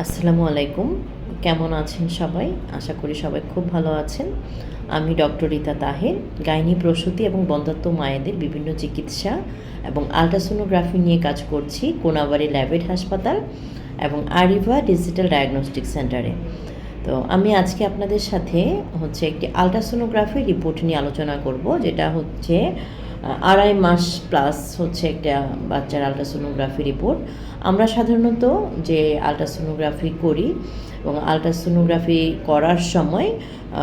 আসসালামু আলাইকুম। কেমন আছেন সবাই? আশা করি সবাই খুব ভালো আছেন। আমি ডক্টর রীতা তাহের, গাইনি প্রসূতি এবং বন্ধাত্ম মায়েদের বিভিন্ন চিকিৎসা এবং আলট্রাসোনোগ্রাফি নিয়ে কাজ করছি কোনাবাড়ি ল্যাবেট হাসপাতাল এবং আরিভা ডিজিটাল ডায়াগনস্টিক সেন্টারে। তো আমি আজকে আপনাদের সাথে হচ্ছে একটি আলট্রাসোনোগ্রাফি রিপোর্ট নিয়ে আলোচনা করব, যেটা হচ্ছে আড়াই মাস প্লাস হচ্ছে একটা বাচ্চার আলট্রাসোনোগ্রাফি রিপোর্ট আমরা সাধারণত যে আলট্রাসোনোগ্রাফি করি এবং আলট্রাসোনোগ্রাফি করার সময়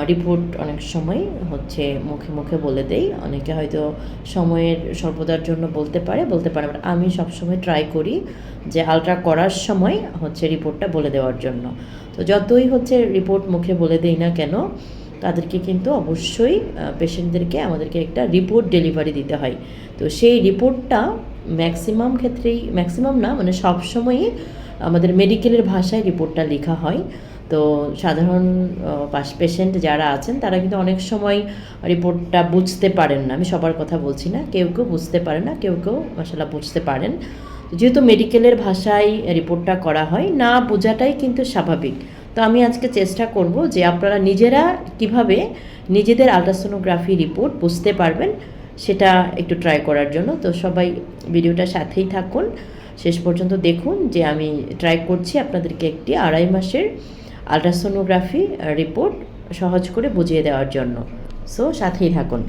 রিপোর্ট অনেক সময় হচ্ছে মুখে মুখে বলে দেই। অনেকে হয়তো সময়ের স্বল্পতার জন্য বলতে পারে বলতে পারে আমি সবসময় ট্রাই করি যে আলট্রা করার সময় হচ্ছে রিপোর্টটা বলে দেওয়ার জন্য। তো যতই হচ্ছে রিপোর্ট মুখে বলে দেই না কেন তাদেরকে কিন্তু অবশ্যই পেশেন্টদেরকে আমাদেরকে একটা রিপোর্ট ডেলিভারি দিতে হয়। তো সেই রিপোর্টটা ম্যাক্সিমাম ক্ষেত্রেই ম্যাক্সিমাম না মানে সবসময়ই আমাদের মেডিকেলের ভাষায় রিপোর্টটা লেখা হয়। তো সাধারণ পেশেন্ট যারা আছেন, তারা কিন্তু অনেক সময় রিপোর্টটা বুঝতে পারেন না। আমি সবার কথা বলছি না, কেউ কেউ বুঝতে পারে না, কেউ কেউ মশালা বুঝতে পারেন। যেহেতু মেডিকেলের ভাষায় রিপোর্টটা করা হয়, না বোঝাটাই কিন্তু স্বাভাবিক। তো আমি আজকে চেষ্টা করব যে আপনারা নিজেরা কীভাবে নিজেদের আলট্রাসোনোগ্রাফি রিপোর্ট বুঝতে পারবেন, সেটা একটু ট্রাই করার জন্য। তো সবাই ভিডিওটা সাথেই থাকুন। শেষ পর্যন্ত দেখুন যে আমি ট্রাই করছি আপনাদেরকে একটি আড়াই মাসের আলট্রাসোনোগ্রাফি রিপোর্ট সহজ করে বুঝিয়ে দেওয়ার জন্য। সো সাথেই থাকুন।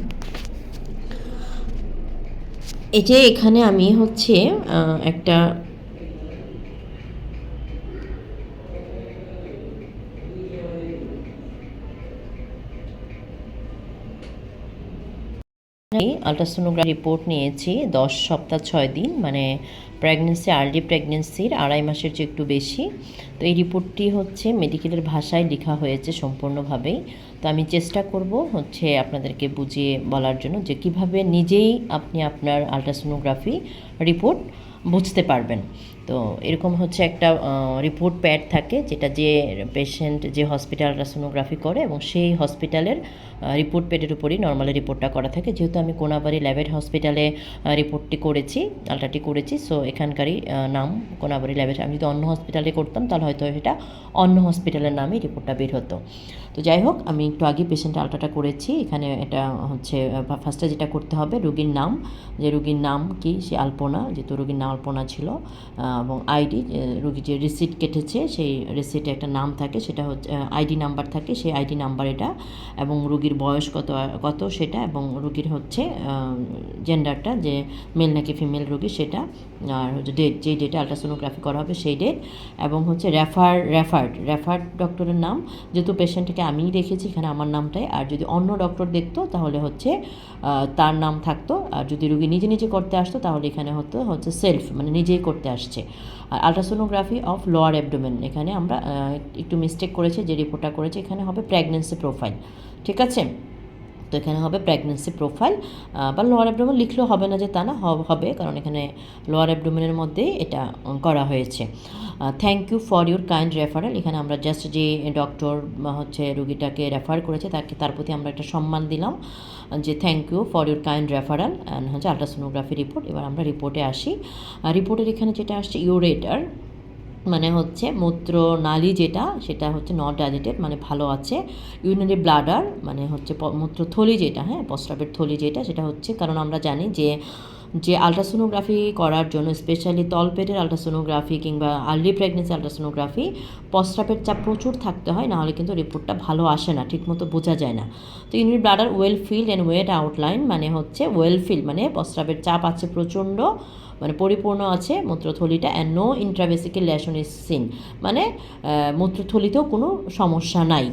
এই যে এখানে আমি হচ্ছে একটা আলট্রাসোনোগ্রাফি রিপোর্ট নিয়েছি, দশ সপ্তাহ ছয় দিন মানে প্রেগনেন্সি আর্লি প্রেগনেন্সির আড়াই মাসের চেয়ে একটু বেশি। তো এই রিপোর্টটি হচ্ছে মেডিকেলের ভাষায় লেখা হয়েছে সম্পূর্ণভাবেই। তো আমি চেষ্টা করব হচ্ছে আপনাদেরকে বুঝিয়ে বলার জন্য যে কীভাবে নিজেই আপনি আপনার আলট্রাসোনোগ্রাফি রিপোর্ট বুঝতে পারবেন। তো এরকম হচ্ছে একটা রিপোর্ট প্যাড থাকে যেটা যে পেশেন্ট যে হসপিটাল আলট্রাসোনোগ্রাফি করে এবং সেই হসপিটালের রিপোর্ট প্যাডের উপরই নর্মালি রিপোর্টটা করা থাকে। যেহেতু আমি কোনাবাড়ি ল্যাবেট হসপিটালে রিপোর্টটি করেছি আলট্রাটি করেছি সো এখানকারই নাম কোনাবাড়ি ল্যাবেট আমি যদি অন্য হসপিটালে করতাম তাহলে হয়তো সেটা অন্য হসপিটালের নামে রিপোর্টটা বের হতো। তো যাই হোক, আমি একটু আগে পেশেন্ট আলট্রাটা করেছি। এখানে এটা হচ্ছে ফার্স্টে যেটা করতে হবে, রুগীর নাম। যে রুগীর নাম কি? সে আলপনা, যেহেতু রুগীর নাম আলপনা ছিল। এবং আইডি রুগী যে রিসিট কেটেছে, সেই রিসিটে একটা নাম থাকে, সেটা হচ্ছে আইডি নাম্বার থাকে, সেই আইডি নাম্বার এটা। এবং রুগীর বয়স কত কত সেটা, এবং রুগীর হচ্ছে জেন্ডারটা যে মেল নাকি ফিমেল রুগী, সেটা, আর হচ্ছে ডেট যেই ডেটে আলট্রাসোনোগ্রাফি করা হবে, সেই ডেট এবং হচ্ছে রেফার রেফার্ড রেফার্ড ডক্টরের নাম। যেহেতু পেশেন্টকে আমিই রেখেছি এখানে আমার নামটাই। আর যদি অন্য ডক্টর দেখতো, তাহলে হচ্ছে তার নাম থাকতো। আর যদি রুগী নিজে নিজে করতে আসতো, তাহলে এখানে হতো, হচ্ছে সেলফ মানে নিজেই করতে আসছে। আর আলট্রাসোনোগ্রাফি অফ লোয়ার অ্যাবডোমেন এখানে আমরা একটু মিস্টেক করেছি, যে রিপোর্টটা করেছে, এখানে হবে প্রেগনেন্সি প্রোফাইল ঠিক আছে? তো এখানে হবে প্রেগনেন্সি প্রোফাইল বা লোয়ার অ্যাবডোমেন লিখলেও হবে না যে তা না হবে, কারণ এখানে লোয়ার অ্যাবডোমেনের মধ্যেই এটা করা হয়েছে। Thank you for your kind referral এখানে আমরা জাস্ট যে ডক্টর হচ্ছে রুগীটাকে রেফার করেছে, তাকে, তার প্রতি আমরা একটা সম্মান দিলাম, যে thank you for your kind referral and হচ্ছে আলট্রাসোনোগ্রাফি রিপোর্ট এবার আমরা রিপোর্টে আসি। রিপোর্টের এখানে যেটা আসছে ইউরেটার মানে হচ্ছে মূত্র নালী যেটা, সেটা হচ্ছে নট ডাইলেটেড মানে ভালো আছে। ইউরিনারি ব্লাডার মানে হচ্ছে মূত্রথলি যেটা হ্যাঁ প্রস্রাবের থলি যেটা, সেটা হচ্ছে, কারণ আমরা জানি যে যে আলট্রাসোনোগ্রাফি করার জন্য স্পেশালি তলপেটের আলট্রাসোনোগ্রাফি কিংবা আর্লি প্রেগনেন্সি আলট্রাসোনোগ্রাফি প্রস্রাবের চাপ প্রচুর থাকতে হয় নাহলে কিন্তু রিপোর্টটা ভালো আসে না, ঠিকমতো বোঝা যায় না। তো unit bladder well filled and wet outline মানে হচ্ছে ওয়েল ফিল্ড মানে প্রস্রাবের চাপ আছে প্রচণ্ড। মানে পরিপূর্ণ আছে মূত্রথলিটা and no intravesical lesion is seen মানে মূত্রথলিতেও কোনো সমস্যা নাই।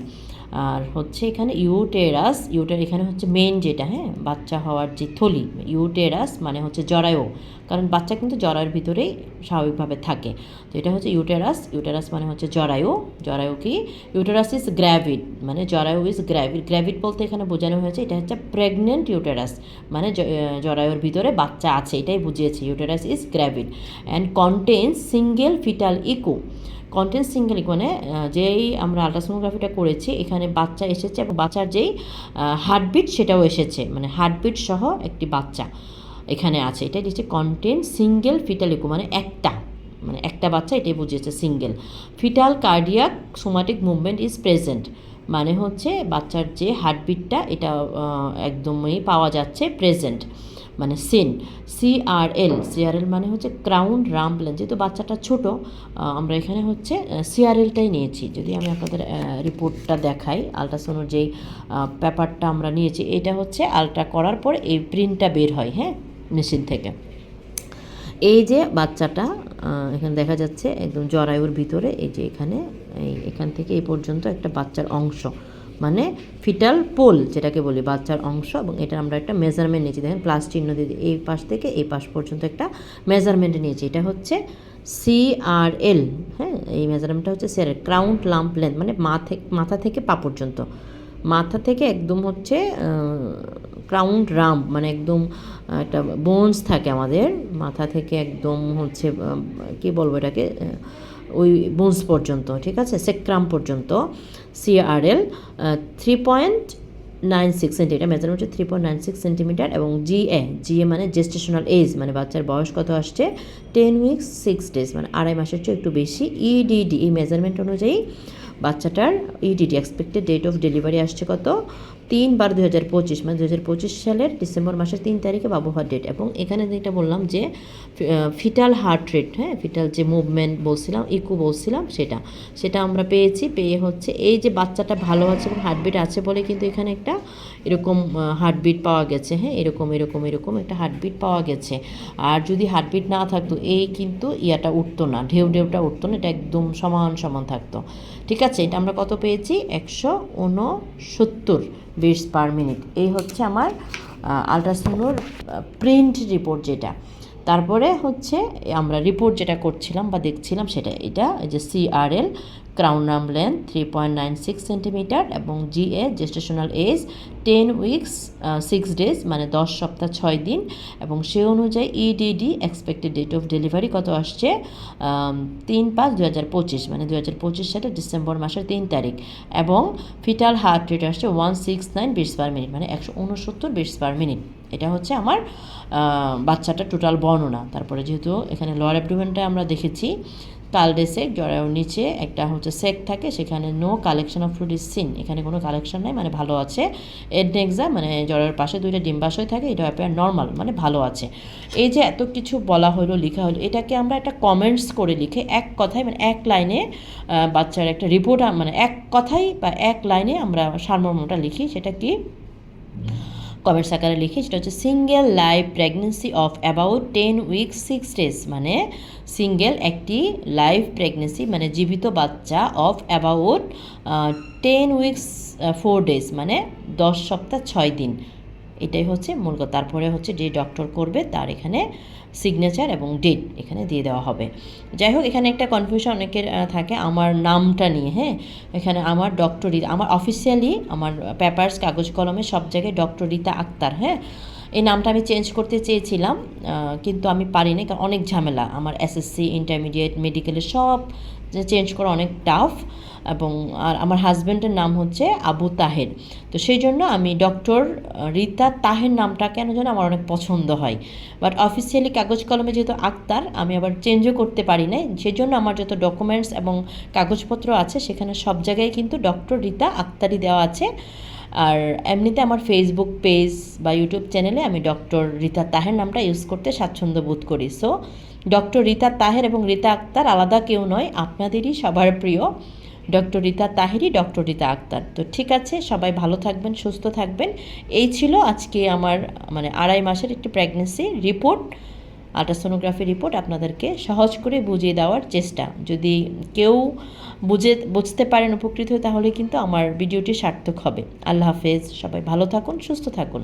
আর হচ্ছে এখানে ইউটেরাস ইউটের এখানে হচ্ছে মেন যেটা হ্যাঁ? বাচ্চা হওয়ার যে থলি ইউটেরাস মানে হচ্ছে জরায়ু, কারণ বাচ্চা কিন্তু জরায়ুর ভিতরেই স্বাভাবিকভাবে থাকে। তো এটা হচ্ছে ইউটেরাস ইউটেরাস মানে হচ্ছে জরায়ু জরায়ু কি? ইউটেরাস ইজ গ্র্যাভিড মানে জরায়ু ইজ গ্র্যাভিড গ্র্যাভিড বলতে এখানে বোঝানো হয়েছে, এটা হচ্ছে প্রেগনেন্ট ইউটেরাস মানে জরায়ুর ভিতরে বাচ্চা আছে, এটাই বুঝিয়েছে uterus is gravid and contains single fetal echo content single মানে যেই আমরা আলট্রাসোনোগ্রাফিটা করেছি, এখানে বাচ্চা এসেছে এবং বাচ্চার যেই হার্টবিট সেটাও এসেছে। মানে হার্টবিট সহ একটি বাচ্চা এখানে আছে। এটা হচ্ছে কন্টেন্ট সিঙ্গেল ফিটাল ইকো মানে একটা। মানে একটা বাচ্চা এটাই বুঝিয়েছে single fetal cardiac somatic movement is present মানে হচ্ছে বাচ্চার যে হার্টবিটটা এটা একদমই পাওয়া যাচ্ছে প্রেজেন্ট মানে সিন সিআরএল সিআরএল মানে হচ্ছে ক্রাউন রাম প্ল্যান যেহেতু বাচ্চাটা ছোট আমরা এখানে হচ্ছে সিআরএলটাই নিয়েছি। যদি আমি আপনাদের রিপোর্টটা দেখাই আলট্রাসাউন্ডের যেই পেপারটা আমরা নিয়েছি, এটা হচ্ছে আলট্রা করার পর এই প্রিন্টটা বের হয় হ্যাঁ মেশিন থেকে। এই যে বাচ্চাটা এখানে দেখা যাচ্ছে একদম জরায়ুর ভিতরে, এই যে এখানে, এই এখান থেকে এই পর্যন্ত একটা বাচ্চার অংশ। মানে ফিটাল পোল যেটাকে বলি, বাচ্চার অংশ এবং এটা আমরা একটা মেজারমেন্ট নিয়েছি। দেখেন প্লাস চিহ্ন দিয়ে এই পাশ থেকে এই পাশ পর্যন্ত একটা মেজারমেন্ট নিয়েছি। এটা হচ্ছে সিআরএল হ্যাঁ এই মেজারমেন্টটা হচ্ছে সিআরএল ক্রাউন্ড লাম্প লেন্থ মানে মাথা মাথা থেকে পা পর্যন্ত। মাথা থেকে একদম হচ্ছে ক্রাউন্ড রাম মানে একদম একটা বোনস থাকে আমাদের। মাথা থেকে একদম হচ্ছে কি বলব এটাকে? ওই বোনস পর্যন্ত, ঠিক আছে? সেক্রাম পর্যন্ত CRL three point nine six centimetre measurement হচ্ছে three point nine six centimetre এবং জিএ জিএ মানে জেস্টেশনাল এজ মানে বাচ্চার বয়স কত আসছে? টেন উইকস সিক্স ডেজ মানে আড়াই মাসের চেয়ে একটু বেশি। ইডিডি এই মেজারমেন্ট অনুযায়ী বাচ্চাটার EDD expected date of delivery আসছে কত? তিন বার দু হাজার পঁচিশ মানে দু হাজার পঁচিশ সালের ডিসেম্বর মাসের তিন তারিখে বাবু হওয়ার ডেট এবং এখানে যেটা বললাম যে ফিটাল হার্ট রেট হ্যাঁ ফিটাল যে মুভমেন্ট বলছিলাম ইকু বলছিলাম, সেটা সেটা আমরা পেয়েছি। পেয়ে হচ্ছে এই যে বাচ্চাটা ভালো আছে এবং হার্টবিট আছে বলে কিন্তু এখানে একটা এরকম হার্টবিট পাওয়া গেছে হ্যাঁ এরকম এরকম এরকম একটা হার্টবিট পাওয়া গেছে। আর যদি হার্টবিট না থাকতো, এই কিন্তু ইয়াটা উঠতো না ঢেউ ঢেউটা উঠতো না, এটা একদম সমান সমান থাকতো। ঠিক আছে, এটা আমরা কত পেয়েছি? একশো উনসত্তর। Beats per minute. এই হচ্ছে আমার আলট্রাসাউন্ডর প্রিন্ট রিপোর্ট যেটা। তারপরে হচ্ছে আমরা রিপোর্ট যেটা করছিলাম বা দেখছিলাম সেটা, এটা এই যে সিআরএল ক্রাউন নাম length three point nine six centimetre এবং GA gestational age ten weeks six days মানে দশ সপ্তাহ ছয় দিন, এবং সে অনুযায়ী EDD expected date of delivery কত আসছে? তিন পাঁচ দু হাজার পঁচিশ মানে দু হাজার পঁচিশ সালের ডিসেম্বর মাসের তিন তারিখ, এবং ফিটাল হার্ট রেট আসছে one six nine beats per minute মানে একশো উনসত্তর বিটস পার মিনিট এটা হচ্ছে আমার বাচ্চাটা টোটাল বর্ণনা। তারপরে যেহেতু এখানে লোয়ার অ্যাবডোমেনটা আমরা দেখেছি কালডেসেক জরায়ুর নিচে একটা হচ্ছে সেক থাকে, সেখানে no collection of fluid is seen এখানে কোনো কালেকশন নাই মানে ভালো আছে। এডনেক্সা মানে জরায়ুর পাশে দুইটা ডিম্বাশয় থাকে, এটা অ্যাপেয়ার নর্মাল মানে ভালো আছে। এই যে এত কিছু বলা হলো, লেখা হলো, এটাকে আমরা একটা কমেন্টস করে লিখে এক কথায় মানে এক লাইনে বাচ্চার একটা রিপোর্ট মানে এক কথাই বা এক লাইনে আমরা সারমর্মটা লিখি, সেটা কি? কমেন্টস আকারে লিখি, সেটা হচ্ছে single live pregnancy of about ten weeks six days মানে সিঙ্গেল একটি লাইভ প্রেগনেন্সি মানে জীবিত বাচ্চা of about ten weeks four days মানে দশ সপ্তাহ ছয় দিন। এটাই হচ্ছে মূল কথা। তারপরে হচ্ছে যে ডক্টর করবে, তার এখানে সিগনেচার এবং ডেট এখানে দিয়ে দেওয়া হবে। যাই হোক, এখানে একটা কনফিউশন অনেকের থাকে আমার নামটা নিয়ে হ্যাঁ? এখানে আমার ডক্টর আমার অফিসিয়ালি আমার পেপার্স কাগজ, কলমে সব জায়গায় ডক্টর রীতা আক্তার হ্যাঁ? এই নামটা আমি চেঞ্জ করতে চেয়েছিলাম কিন্তু আমি পারিনি কারণ অনেক ঝামেলা। আমার এসএসসি ইন্টারমিডিয়েট মেডিকেলের সব চেঞ্জ করা অনেক টাফ এবং আর আমার হাজব্যান্ডের নাম হচ্ছে আবু তাহের। তো সেই জন্য আমি ডক্টর রীতা তাহের নামটা কেন যেন আমার অনেক পছন্দ হয়। বাট অফিসিয়ালি কাগজ কলমে যেহেতু আক্তার, আমি আবার চেঞ্জও করতে পারি না সেই জন্য আমার যত ডকুমেন্টস এবং কাগজপত্র আছে, সেখানে সব জায়গায় কিন্তু ডক্টর রীতা, আক্তারই দেওয়া আছে। আর এমনিতে আমার ফেসবুক পেজ বা ইউটিউব চ্যানেলে আমি ডক্টর রীতা তাহের নামটা ইউজ করতে স্বাচ্ছন্দ্য বোধ করি। সো ডক্টর রীতা তাহের এবং রীতা আক্তার আলাদা কেউ নয়, আপনাদেরই সবার প্রিয়। ডক্টর রীতা তাহেরই ডক্টর রীতা আক্তার। তো ঠিক আছে, সবাই ভালো থাকবেন, সুস্থ থাকবেন। এই ছিল আজকে আমার মানে আড়াই মাসের একটি প্রেগনেন্সি রিপোর্ট আল্ট্রাসোনোগ্রাফি রিপোর্ট আপনাদেরকে সহজ করে বুঝিয়ে দেওয়ার চেষ্টা। যদি কেউ বুঝে, বুঝতে পারেন উপকৃত তাহলে কিন্তু আমার ভিডিওটি সার্থক হবে। আল্লাহ হাফেজ, সবাই ভালো থাকুন, সুস্থ থাকুন।